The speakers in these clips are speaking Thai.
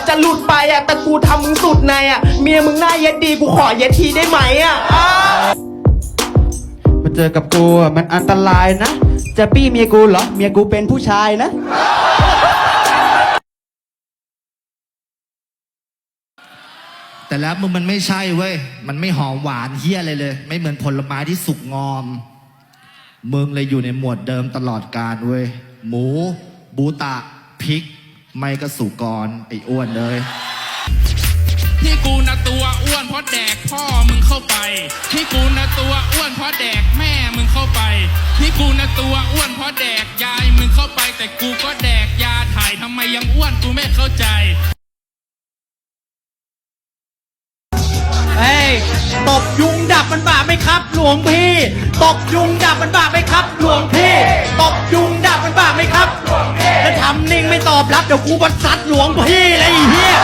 จจะหลุดไปอะแต่กูทำมึงสุดในอะเมียมึงหน้าเย็ดดีกูขอเย็ดทีได้ไหมอะอ้ามาเจอกับกูอะมันอันตรายนะ จะปี้เมียกูเหรอ เมียกูเป็นผู้ชายนะ แต่แล้วมึงมันไม่ใช่เว้ย มันไม่หอมหวานเฮี้ยอะไรเลย ไม่เหมือนผลไม้ที่สุกงอม มึงเลยอยู่ในหมวดเดิมตลอดการเว้ย หมู บูตะพริก ไม่ก็สุกรไอ้อ้วนเลย ที่กูนะตัวอ้วนเพราะแดกพ่อมึงเข้าไป ที่กูนะตัวอ้วนเพราะแดกแม่มึงเข้าไป ที่กูนะตัวอ้วนเพราะแดกยายมึงเข้าไป แต่กูก็แดกยาถ่ายทำไมยังอ้วนกูไม่เข้าใจ เฮ้ยตบยุงดับมันบาปไหมครับ หลวงพี่ ตบยุงดับมันบาปไหมครับ ดี๋ยวกูบัดซัดหลวงพี่เลยไอ้เหี้ย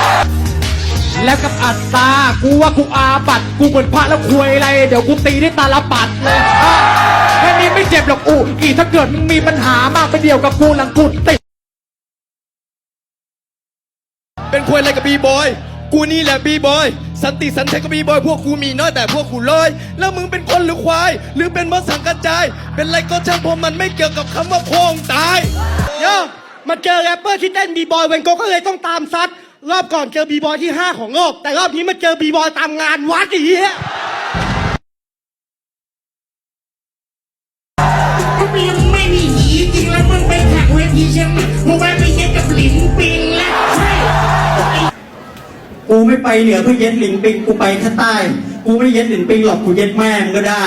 แล้วกับอัตตา กูว่ากูอาบัตกูเหมือนพระแล้วควยอะไร เดี๋ยวกูตีด้วยตาลปัดเลยอะแค่นี้ไม่เจ็บหรอกอูอีถ้าเกิดมึงมีปัญหามากไปเดียวกับกูหลังกูติดเป็นควยอะไรกับบีบอย กูนี่แหละบีบอย สันติสันชัยกับบีบอย พวกกูมีน้อยแต่พวกกูลอยแล้วมึงเป็นคนหรือควาย หรือเป็นมดสังกระจาย เป็นไรก็ช่างผมมันไม่เกี่ยวกับคำว่าโพงตาย มาเจอแรปเปอร์ที่เต้นบีบอยเวนโกก็เลยต้องตามซัด รอบก่อนเจอบีบอยที่ 5 ของโลก แต่รอบนี้มาเจอบีบอยตามงานวัดอีเหี้ยถ้ามึงไม่มีหีจริงแล้วมึงไปแข่งเวทีเชียงใหม่มึงไปไปเย็นกับหลินปิงแล้วใช่กูไม่ไปเหนือเพื่อเย็ดหลิงปิงกูไปแค่ใต้ กูไม่เย็ดหลิงปิงหรอกกูเย็ดแม่งก็ได้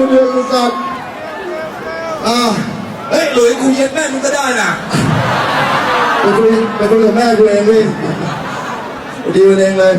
ดูเดือดสัตว์อ่าเฮ้ยหลุยกูเย็ดแม่มึงก็ได้น่ะไปคุยไปคุยกับแม่กูเองดิดีกันเองเลย